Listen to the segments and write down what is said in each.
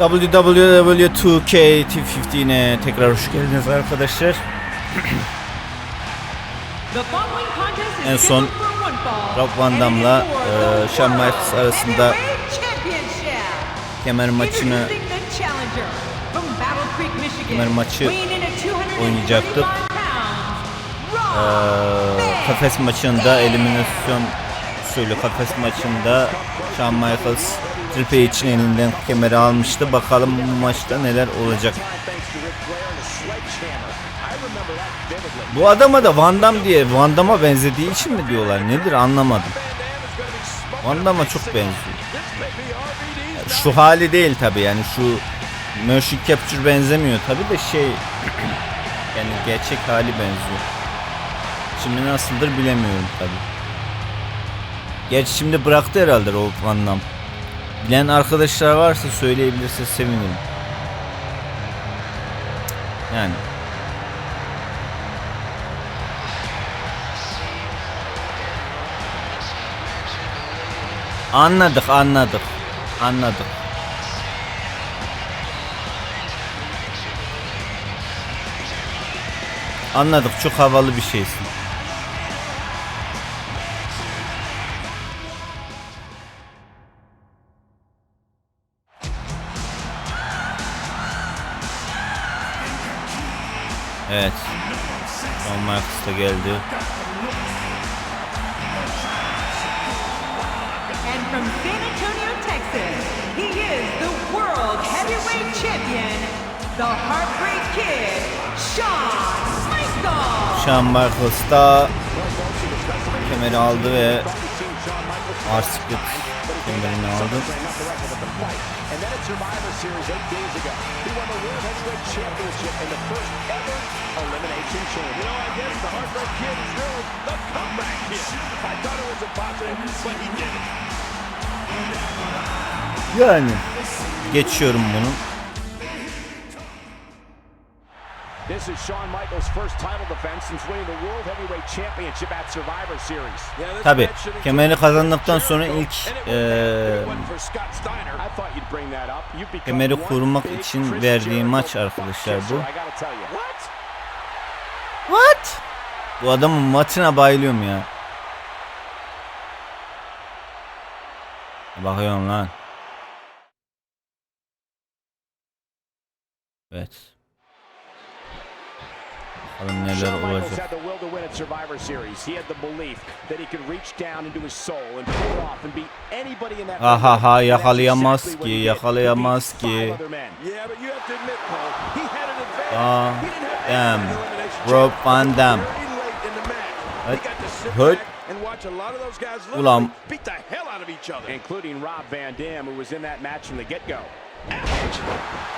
WWW2K T15'e tekrar hoş geldiniz arkadaşlar. En son Rob Van Dam'la e, Shawn Michaels arasında kemer maçını kemer maçı oynayacaktık. Ee, kafes maçında eliminasyon usulü kafes maçında Shawn Michaels Triple için elinden kemeri almıştı. Bakalım bu maçta neler olacak. Bu adama da Van Damme diye Van Damme'a benzediği için mi diyorlar nedir anlamadım. Van Damme'a çok benziyor. Şu hali değil tabi yani şu motion capture benzemiyor tabi de şey yani gerçek hali benziyor. Şimdi nasıldır bilemiyorum tabi. Gerçi şimdi bıraktı herhalde Robert Van Damme. Bilen arkadaşlar varsa söyleyebilirse sevinirim. Yani Anladık anladık. Anladık. Anladık çok havalı bir şeysin. Heartbreak Kid, Shawn Michaels. Da kemeri aldı ve Arsiklet kemerini aldı. And then at Survivor Series eight days ago, he won the World Heavyweight Championship in the first ever Elimination Chamber. You know, I guess the Heartbreak Kid is really the comeback kid. I thought it was impossible, but he did it. Yani geçiyorum bunu. This is Shawn Michaels' first title defense since winning the World Heavyweight Championship at Survivor Series. Tabi kemeri kazandıktan sonra ilk become kemeri korumak için verdiği maç arkadaşlar bu. What? Bu adamın maçına bayılıyorum ya. Bakıyorum lan. Evet. Bakalım neler olacak. had the will to win at Survivor Series. He had the belief that he could reach down into his soul and pull it off and beat anybody in that Ha yakalayamaz ki yakalayamaz ki. five other men. Yeah, but you have to admit, Cole, he had an advantage. Ah, Rob Van Dam. Very late in the match. He Evet. got to sit Hurt. back and watch a lot of those guys Ulan. literally beat the hell out of each other. Including Rob Van Dam, who was in that match from the get-go.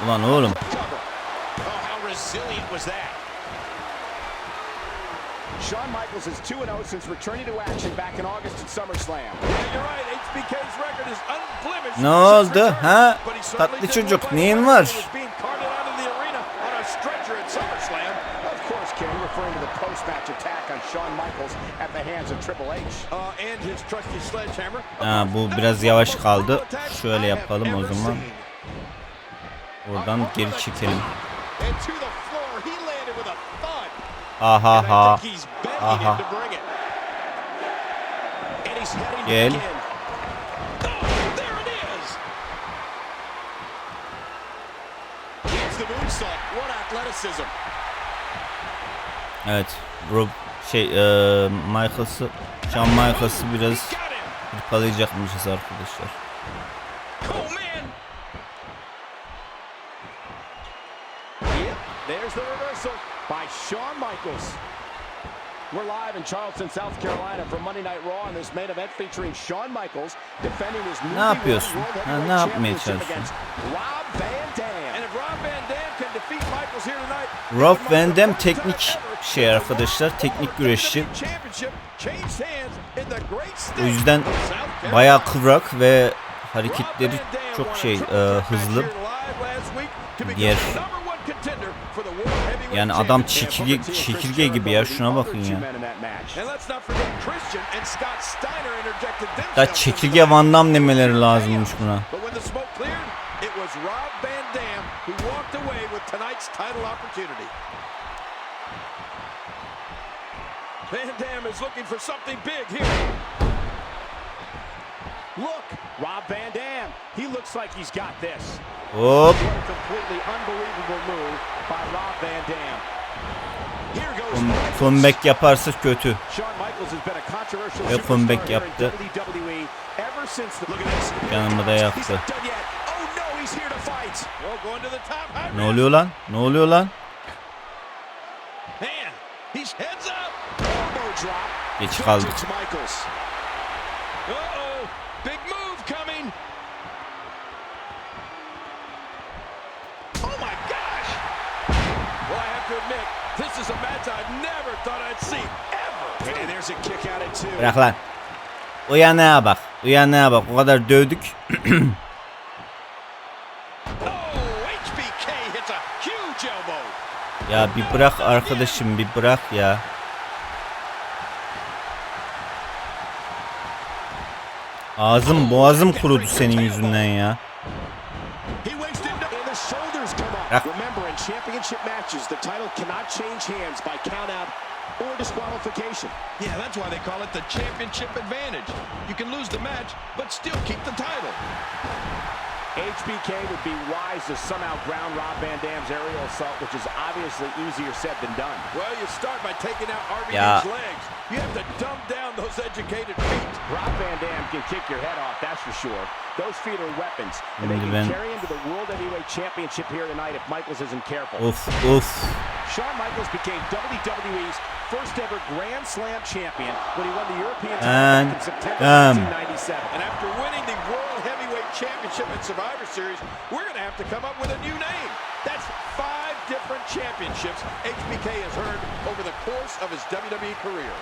Ulan oğlum. Cover. Oh, how resilient was that? Shawn Michaels is 2-0 since returning to action back in August at SummerSlam. Yeah, you're right. HBK's record is unblemished. Ne oldu ha? Tatlı çocuk neyin var? Being carted out of the arena on a stretcher at SummerSlam. Of course, Kenny, referring to the post-match attack on Shawn Michaels at the hands of Triple H. Uh, and his trusty sledgehammer. Ha, bu biraz yavaş kaldı. Şöyle yapalım o zaman. Buradan geri çekelim. Aha ha. Aha. Gel. Oh, there it is. Gets the moonsault. What athleticism. Evet. Rob şey eee Michaels'ı Shawn Michaels'ı biraz hırpalayacakmışız arkadaşlar. Oh, there's the reversal by Shawn Michaels. We're live in Charleston, South Carolina for Monday Night Raw in this main event featuring Shawn Michaels defending his won yapıyorsun? World Ha, ne yapmaya Championship çalışıyorsun? against Rob Van Dam. And if Rob Van Dam can defeat Michaels here tonight, Rob Van Dam teknik şey arkadaşlar. Teknik güreşçi. O yüzden bayağı kıvrak ve hareketleri çok şey eee, hızlı. Diğer yani adam çekirge, çekirge gibi ya şuna bakın ya. Da çekirge Van Damme demeleri lazımmış buna. Van Dam is looking for something big here. Look, Rob Van Dam. He looks like he's got this. Hop. Completely unbelievable move Comeback yaparsa kötü. Ve comeback yaptı. This. Canımı da yet. Oh Ne oluyor lan? Ne oluyor lan? Geç kaldık. İs a match I never thought I'd see ever. And there's a kick out at two. Bırak lan. Uyanığa bak. Uyanığa bak. O kadar dövdük. Oh, ya bir bırak arkadaşım bir bırak ya. Ağzım boğazım kurudu senin yüzünden ya. He wasted no. And the shoulders come up. Remember, in championship matches, the title cannot change hands by countout or disqualification. Yeah, that's why they call it the championship advantage. You can lose the match, but still keep the title. HBK would be wise to somehow ground Rob Van Dam's aerial assault, which is obviously easier said than done. Well, you start by taking out RVD's Yeah. legs. You have to dumb down those educated feet. Rob Van Dam can kick your head off, that's for sure. Those feet are weapons, and they can ben- carry into the World Heavyweight Championship here tonight if Michaels isn't careful. Oof, oof. Shawn Michaels became WWE's first ever Grand Slam champion when he won the European title And in September um, 1997. And after winning the World Heavyweight Championship and Survivor Series, we're going to have to come up with a new name. That's five different championships HBK has earned over the course of his WWE career.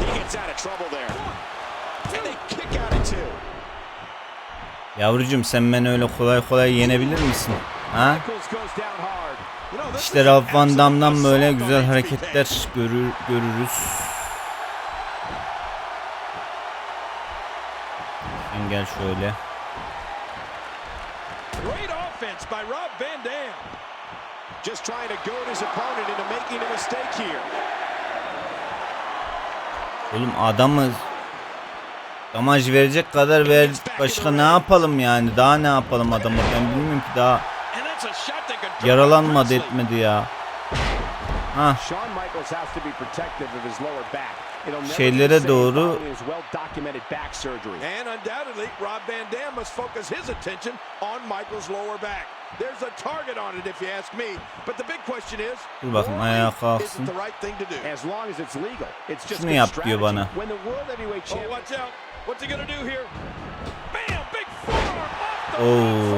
He gets out of trouble there. And they kick out at two. Yavrucuğum sen beni öyle kolay kolay yenebilir misin? Ha? İşte Ralph an Van Damme'dan böyle güzel hareketler görür, görürüz. Sen gel şöyle. Great offense by Rob Van Dam. Just trying to goad his opponent into making a mistake here. Oğlum adamı damaj verecek kadar ver. Başka ne yapalım yani? Daha ne yapalım adama? Ben bilmiyorum ki daha yaralanmadı etmedi ya. Ha Şeylere doğru- Dur bakayım, morally, ayağa kalksın. Şunu yap diyor bana. When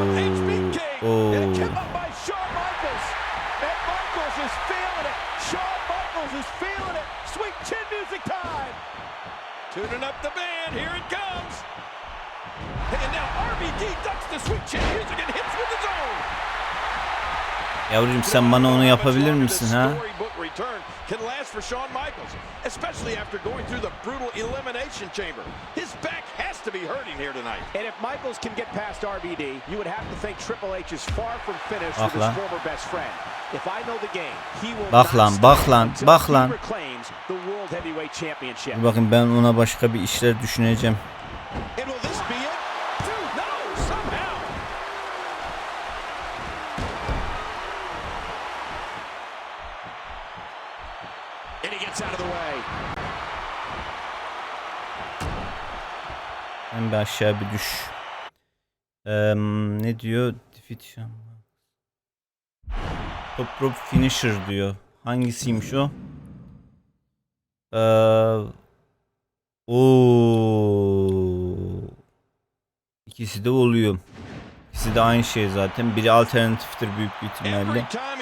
yavrucuğum sen bana onu yapabilir misin ha? Can last for Shawn Michaels, especially after going through the brutal elimination chamber. His back has to be hurting here tonight. And if Michaels can get past RVD, you would have to think Triple H is far from finished Bak with lan. his former best friend. If I know the game, he will Bak not lan, stop bak lan, until bak he lan. reclaims the World Heavyweight Championship. Dur bakayım ben ona başka bir işler düşüneceğim. Sen bir aşağı bir düş. Eee, ne diyor? Defeat. Top rope finisher diyor. Hangisiymiş o? Oo. İkisi de oluyor. İkisi de aynı şey zaten. Biri alternatiftir büyük bir ihtimalle. Every time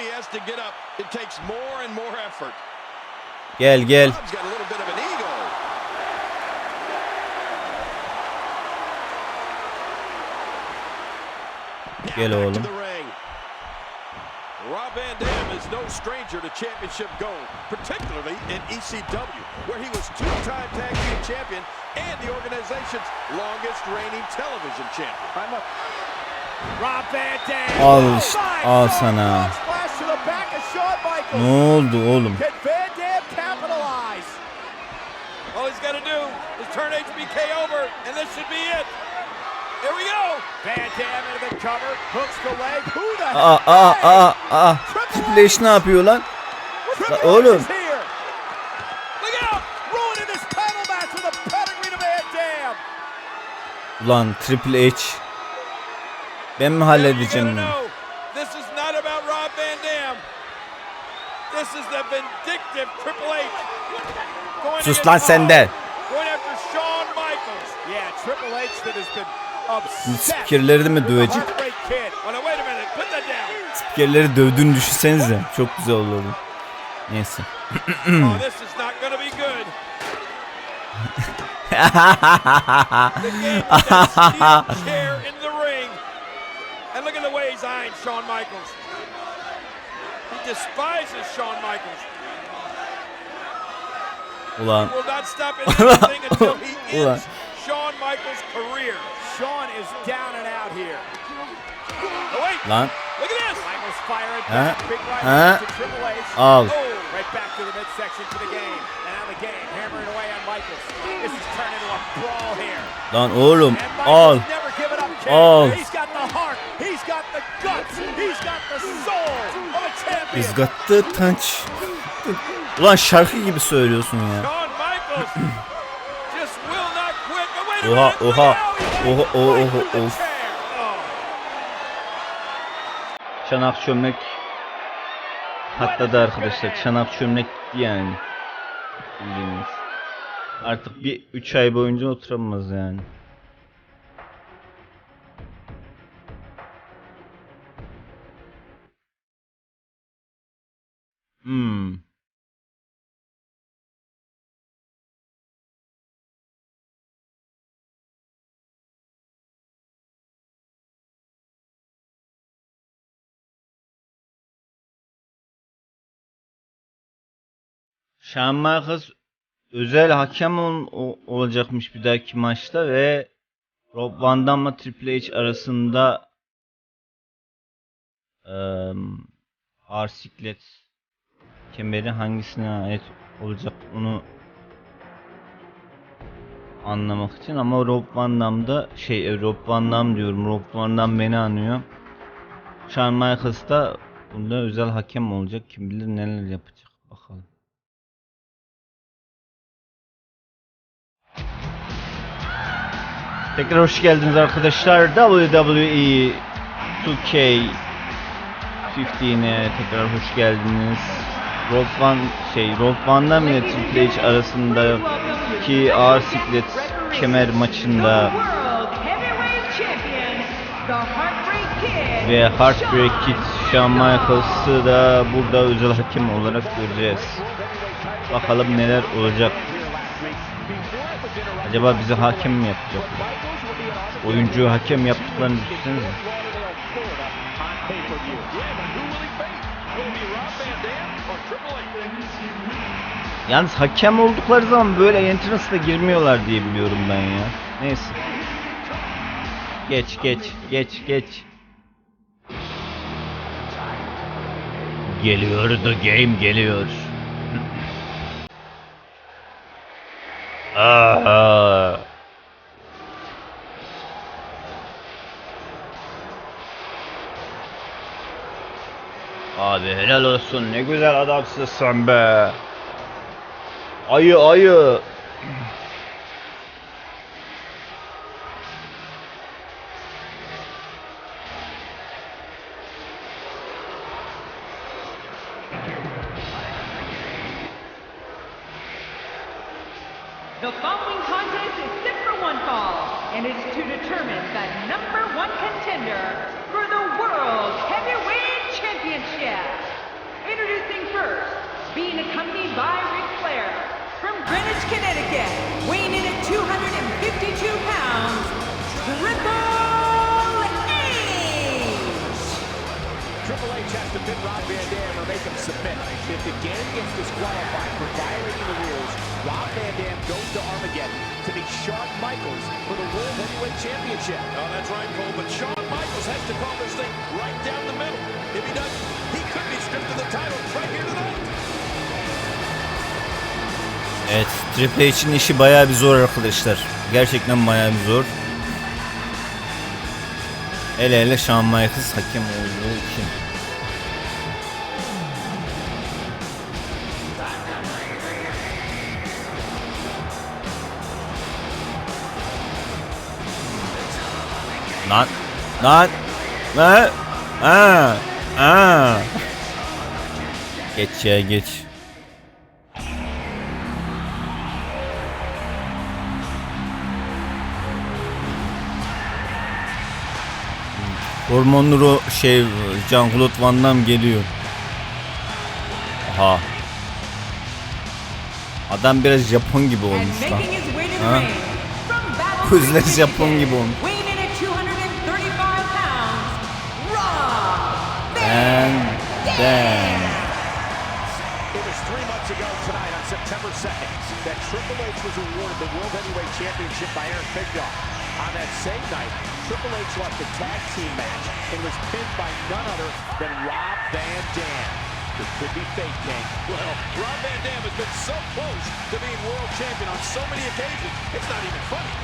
Gel back oğlum. Rob Van Dam is no stranger to championship gold, particularly in ECW, where he was two-time tag team champion and the organization's longest reigning television champion. I'm a Rob Van Dam. Al işte, al sana. frog Splash to the back of Shawn Michaels. Ne oldu oğlum? Can Van Dam capitalize? All he's got to do is turn HBK over, and this should be it. Here we go. Van Dam into the cover, hooks the leg. Who the Aa aa aa aa. Triple H ne yapıyor lan? H oğlum. Ulan Triple H. Ben mi halledeceğim bunu? this is not about Rob Van Dam. This is the vindictive Triple H. Sus lan sen de. Paul, Going after Shawn Michaels. Yeah, Triple H that has been obsessed spikerleri de mi with the dövecek? Heartbreak Kid. Oh, no, wait a minute. Put that down. Spikerleri dövdüğünü düşünsenize. Çok güzel olurdu. Neyse. Ulan. Ulan. Shawn is down and out here. Oh, wait. Lan. Look at this. Michaels firing Huh? back. Big right Huh? hand to Triple H. Al. Oh, Right back to the midsection to the game. And now the game hammering away on Michaels. This is turned into a brawl here. Lan oğlum. Al. Never given up Ken. Al. He's got the heart. He's got the guts. He's got the soul of a champion. Biz got the touch. Ulan şarkı gibi söylüyorsun ya. Oh, Oha oha. Oha through the of. Oh. Çanak çömlek patladı arkadaşlar. Çanak çömlek yani. Bildiğiniz. Artık bir 3 ay boyunca oturamaz yani. Hmm. Shawn Michaels özel hakem ol- olacakmış bir dahaki maçta ve Rob Van Damme'la Triple H arasında eee Arsiklet kemeri hangisine ait olacak onu anlamak için ama Rob Van Damme'da şey e, Rob Van Damme diyorum Rob Van Damme beni anıyor. Shawn Michaels da bunda özel hakem olacak kim bilir neler yapacak bakalım. Tekrar hoş geldiniz arkadaşlar. WWE 2K15'e tekrar hoş geldiniz. Rob Van şey Rob Van Dam ile Triple H arasındaki ağır siklet kemer maçında ve Heartbreak Kid Shawn Michaels'ı da burada özel hakem olarak göreceğiz. Bakalım neler olacak. Acaba bizi hakem mi yapacak? Oyuncu hakem yaptıklarını düşünsenize. Yalnız hakem oldukları zaman böyle entrance'da girmiyorlar diye biliyorum ben ya. Neyse. Geç geç geç geç. Geliyor the game geliyor. Aa. Abi helal olsun ne güzel adamsın be. Ayı ayı. Greenwich, Connecticut, weighing in at 252 pounds, Triple H! Triple H has to pin Rob Van Dam or make him submit. If the game gets disqualified for violating the rules, Rob Van Dam goes to Armageddon to meet Shawn Michaels for the World Heavyweight Championship. Oh, that's right, Cole. But Shawn Michaels has to call this thing right down the middle. If he doesn't, he could be stripped of the title right here tonight. Evet Triple H'in işi bayağı bir zor arkadaşlar. Gerçekten bayağı bir zor. Hele hele Shawn Michaels hakem olduğu için. Lan lan lan aa aa Geç ya geç. Hormonlu şey Jean-Claude Van Damme geliyor. Aha. Adam biraz Japon gibi olmuş lan. Gözleri Creek, Japon gibi olmuş. Weighing in at 235 pounds, Rob And then It was three months ago tonight on September 2nd that Triple H was awarded the World Heavyweight Championship by Eric Bischoff. On that same night, Triple H lost a tag team match and was pinned by none other than Rob Van Dam. It could be fake, King. Well, Rob Van Dam has been so close to being world champion on so many occasions, it's not even funny.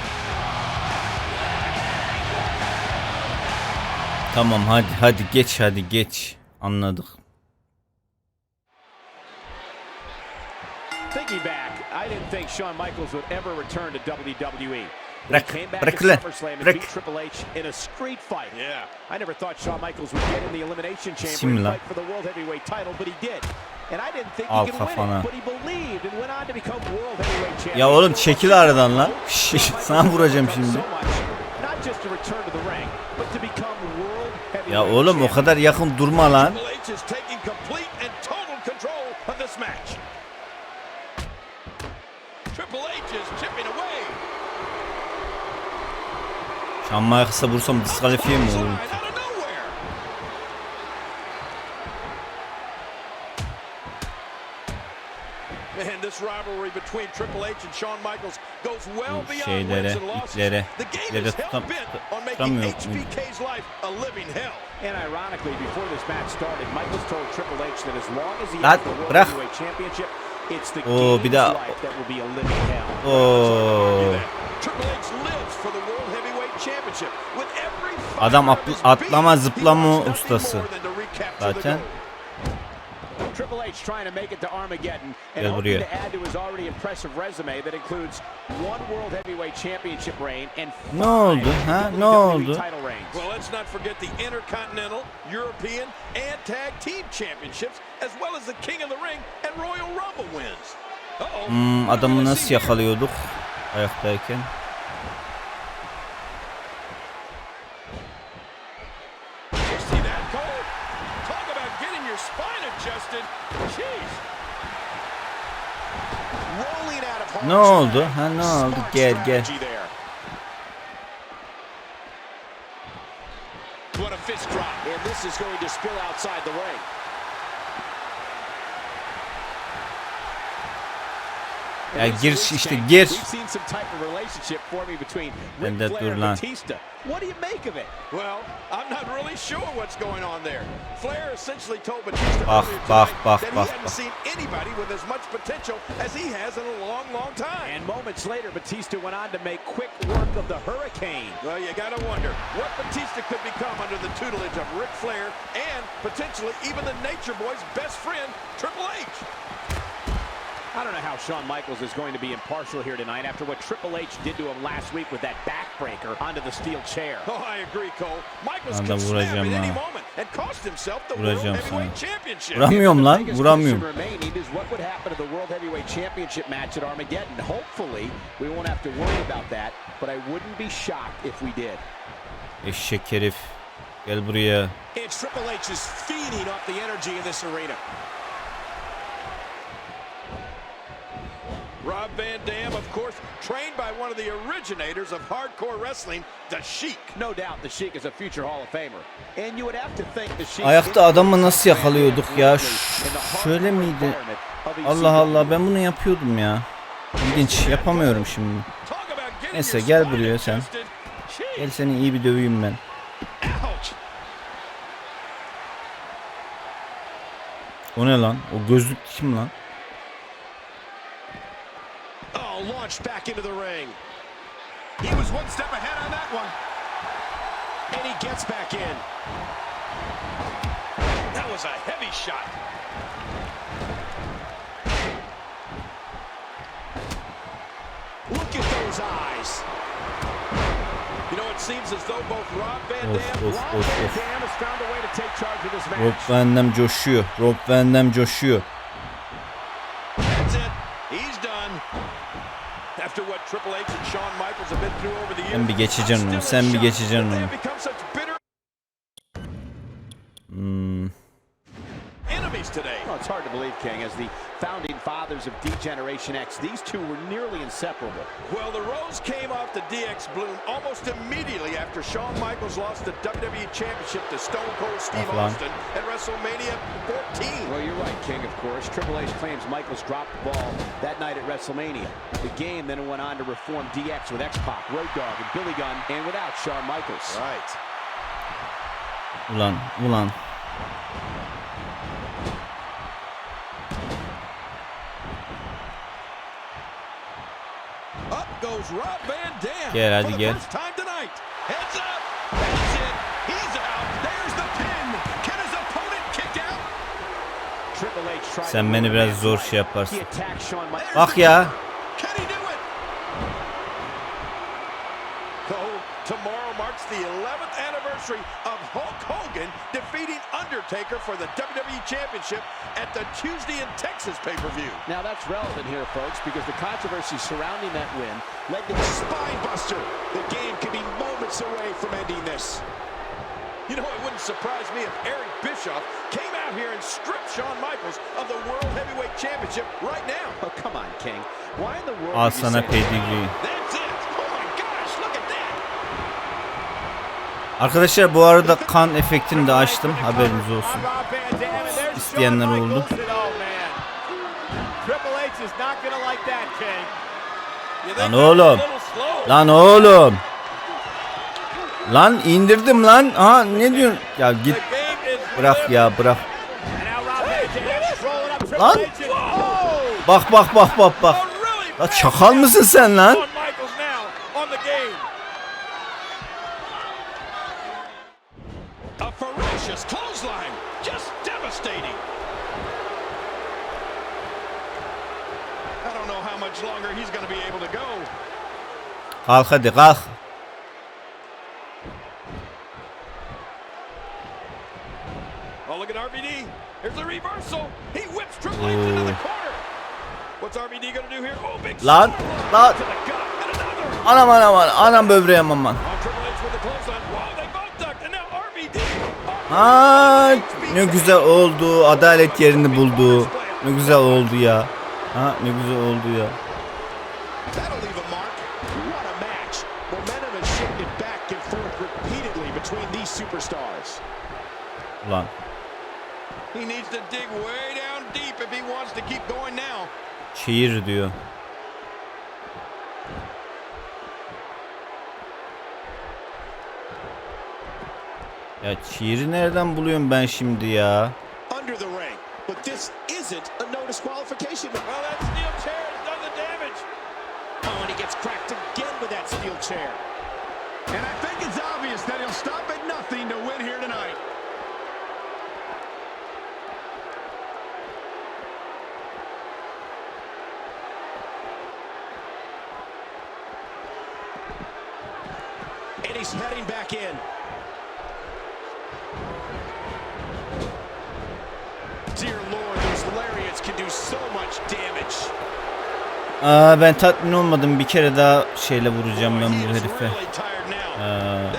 tamam hadi hadi geç hadi geç. Anladık. Thinking back, I didn't think Shawn Michaels would ever return to WWE. Bırak, bırak lan, bırak. beat Triple H in a street fight. Yeah. I never thought Shawn Michaels would get in the elimination chamber Sim lan. fight for the World Heavyweight title, but he did. And I didn't think Al he could win kafana. it, but he believed and went on to become World Heavyweight champion. Ya oğlum çekil aradan lan. Sana vuracağım şimdi. much, not just to return to the ring, but to become World Heavyweight Ya oğlum o kadar yakın durma lan. Before this match started, Michaels told Triple H that as long as he Lan, has the World bırak. Heavyweight Championship, it's the Oo, bir game's daha- life that will be a living hell. Oo. Adam atlama, zıplama ustası. Zaten. Triple H trying to make it to Armageddon and hoping to add to his already impressive resume that includes one World Heavyweight Championship reign and Ne five oldu, ha? Ne WWE oldu? title reigns. Well, let's not forget the Intercontinental, European, and Tag Team Championships, as well as the King of the Ring and Royal Rumble wins. Hmm, adamı nasıl yakalıyorduk ayaktayken? Spine adjusted. Jeez. Rolling out of harm's Ne oldu? Ha ne oldu? Gel gel. What a fist drop. And this is going to spill outside the ring. Ya gir işte gir. We've seen some type of relationship forming between Ben de Flair dur and lan. Batista. What do you make of it? Well, I'm not really sure what's going on there. Flair essentially told Batista Bak, earlier bak, tonight bak, that he bak, hadn't bak. seen anybody with as much potential as he has in a long, long time. And moments later, Batista went on to make quick work of the Hurricane. Well, you got to wonder what Batista could become under the tutelage of Ric Flair and potentially even the Nature Boy's best friend, Triple H. I don't know how Shawn Michaels is going to be impartial here tonight after what Triple H did to him last week with that backbreaker onto the steel chair. Oh, I agree, Cole. Michaels Ben de could snap at vuracağım any ha. moment and cost himself the World Vuracağım Heavyweight sana. Championship. Vuramıyorum The lan, biggest vuramıyorum. question remaining is what would happen to the World Heavyweight Championship match at Armageddon. Hopefully, we won't have to worry about that, but I wouldn't be shocked if we did. Eşek herif. Gel buraya. And Triple H is feeding off the energy in this arena. Rob Van Dam, of course, trained by one of the originators of hardcore wrestling, The Sheik. No doubt The Sheik is a future Hall of Famer. And you would have to think The Sheik Ayakta adamı nasıl yakalıyorduk ya? Şöyle miydi? Allah Allah ben bunu yapıyordum ya. İlginç yapamıyorum şimdi. Neyse gel buraya sen. Gel seni iyi bir döveyim ben. O ne lan? O gözlük kim lan? Oh, launched back into the ring. He was one step ahead on that one. And he gets back in. That was a heavy shot. Look at those eyes. You know, it seems as though both Rob Van Of Dam of Rob of Van. Dam has found a way to take charge of this match. Rob. Van Dam coşuyor. Rob Van Dam coşuyor. Sen bir geçeceksin I'm onu, still sen bir in shock geçeceksin that they onu. have become such bitter Hmm. today. Well, it's hard to believe, King, as the founding fathers of D-Generation X, these two were nearly inseparable. Well, the rose came off the DX bloom almost immediately after Shawn Michaels lost the WWE Championship to Stone Cold Steve Austin at WrestleMania 14. Well, you're right, King, of course. Triple H claims Michaels dropped the ball that night at WrestleMania. The game then went on to reform DX with X-Pac, Road Dogg, and Billy Gunn, and without Shawn Michaels. Right. Ulan ulan. Up goes Rob Van Dam. Gel, hadi for the gel. Sen to beni biraz zor şey yaparsın. Shawn Michaels. Bak ya. Can he do it? Tomorrow marks the 11th anniversary of Hulk Hogan defeating Undertaker for the WWE Championship at the Tuesday in Texas pay-per-view. Now that's relevant here, folks, because the controversy surrounding that win led to the Spine buster. The game could be moments away from ending this. You know, it wouldn't surprise me if Eric Bischoff came out here and stripped Shawn Michaels of the World Heavyweight Championship right now. Oh, come on, King. Why in the world Al sana pedigree. That's it. Oh my gosh, look at that. Arkadaşlar bu arada kan efektini de açtım. Haberiniz olsun. İsteyenler oldu. Michaels. And man. Triple H is not going to like that, King. You Lan oğlum. Lan oğlum. Lan indirdim lan. Aha ne diyorsun? Ya git bırak ya bırak. Lan. Bak bak bak bak bak. La çakal mısın sen lan? on Michaels now on the game. A ferocious clothesline, just devastating. I don't know how much longer he's going to be able to go. Kalk hadi kalk. Oh, look at RVD. Here's a reversal. He whips Triple H into the corner. What's RVD to do here? Oh, big Lan lan. Anam anam anam. Anam böbreğim aman. Oh. Ha ne güzel oldu. Adalet yerini buldu. Ne güzel oldu ya. Ha ne güzel oldu ya. That'll leave a mark. What a match. Momentum has shifted back and forth repeatedly between these superstars. Ulan. He needs to dig way down deep if he wants to keep going now. Şiir diyor. Ya şiiri nereden buluyorum ben şimdi ya? And I think it's obvious that he'll stop at nothing to win here tonight. And he's heading back in. Dear Lord, those lariats can do so much damage. Aa ben tatmin olmadım. Bir kere daha şeyle vuracağım ben bu herife. Aa,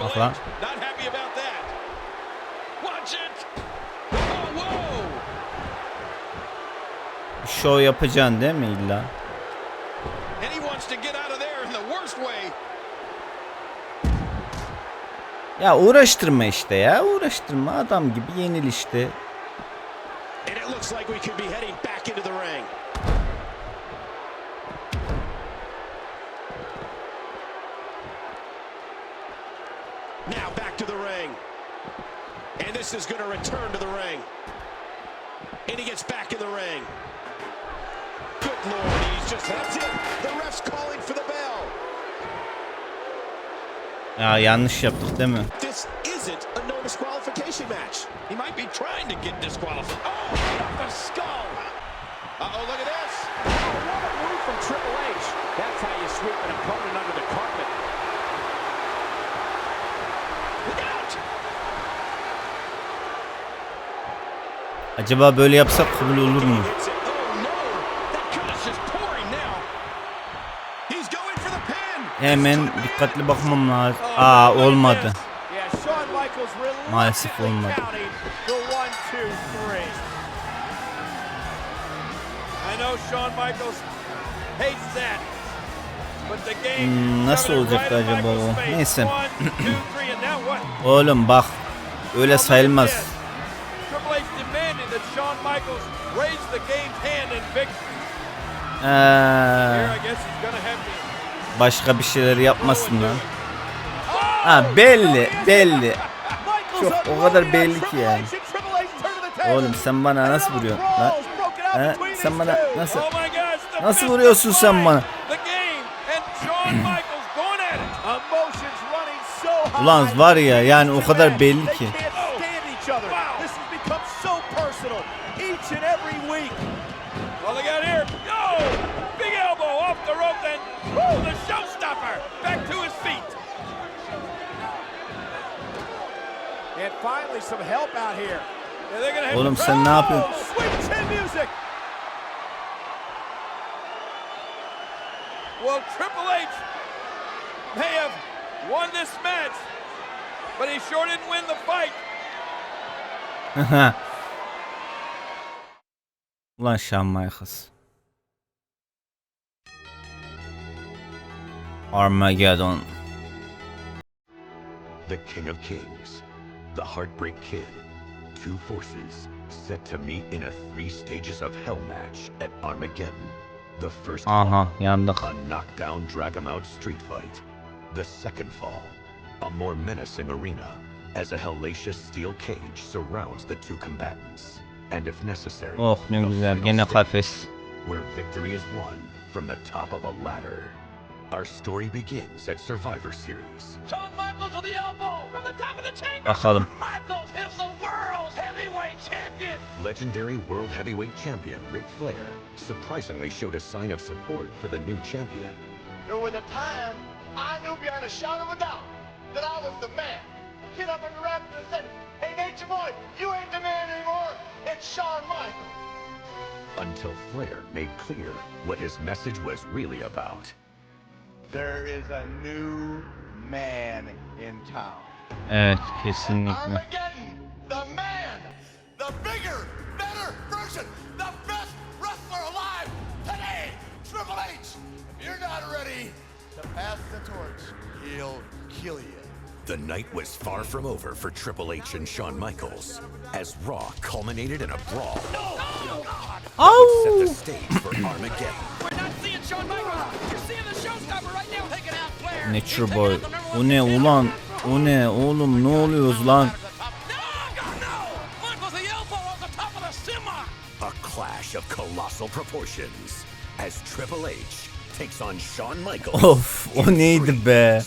Bak lan. Oh, şov yapacaksın değil mi illa? And he wants to get out of there in the worst way. Ya uğraştırma işte ya. Uğraştırma. Adam gibi yenil işte. And it looks like we could be heading back into the ring. Now back to the ring. And this is going to return to the ring. And he gets back in the ring. Good lord, he's just that's it. The ref's calling for the bell. Ya yanlış yaptık değil mi? This isn't a no disqualification match. Hemen dikkatli bakmam lazım. Aa olmadı. Maalesef olmadı. Hmm, nasıl olacaktı acaba o? Neyse. Oğlum bak. Öyle sayılmaz. Triple başka bir şeyler yapmasın lan. Ha belli belli. Çok, o kadar belli ki yani. Oğlum sen bana nasıl vuruyorsun lan? Between Sen bana nasıl nasıl vuruyorsun sen bana? Ulan var ya yani o kadar belli ki. Finally some help out here. Yeah, they're gonna have Oğlum sen ne Oh, yapıyorsun? Sweet chin music. Well, Triple H may have won this match, but he sure didn't win the fight. Ulan Shawn Michaels. Armageddon. The King of Kings, the Heartbreak Kid, two forces set to meet in a three stages of hell match at Armageddon. The first Aha fall, yandık. a knockdown drag 'em out street fight. The second fall, a more menacing arena as a hellacious steel cage surrounds the two combatants. And if necessary, Oh ne the güzel final gene kafes. where victory is won from the top of a ladder. Our story begins at Survivor Series. Shawn Michaels with the elbow from the top of the chamber. Bakalım. Michaels is the world's heavyweight champion. Legendary World Heavyweight Champion Ric Flair surprisingly showed a sign of support for the new champion. There was a time I knew beyond a shadow of a doubt that I was the man. Get up and grabbed him and said, Hey, Nature Boy, you ain't the man anymore. It's Shawn Michaels. Until Flair made clear what his message was really about. There is a new man in town. Evet kesinlikle. Armageddon, the man, the bigger, better version, the best wrestler alive today, Triple H. If you're not ready to pass the torch, he'll kill you. The night was far from over for Triple H and Shawn Michaels as Raw culminated in a brawl. Set the stage for Armageddon. We're not seeing Shawn Michaels. Nature Boy. O ne ulan? O ne oğlum ne oluyoruz lan? Of. A clash of colossal proportions as Triple H takes on Shawn Michaels. Of o neydi be?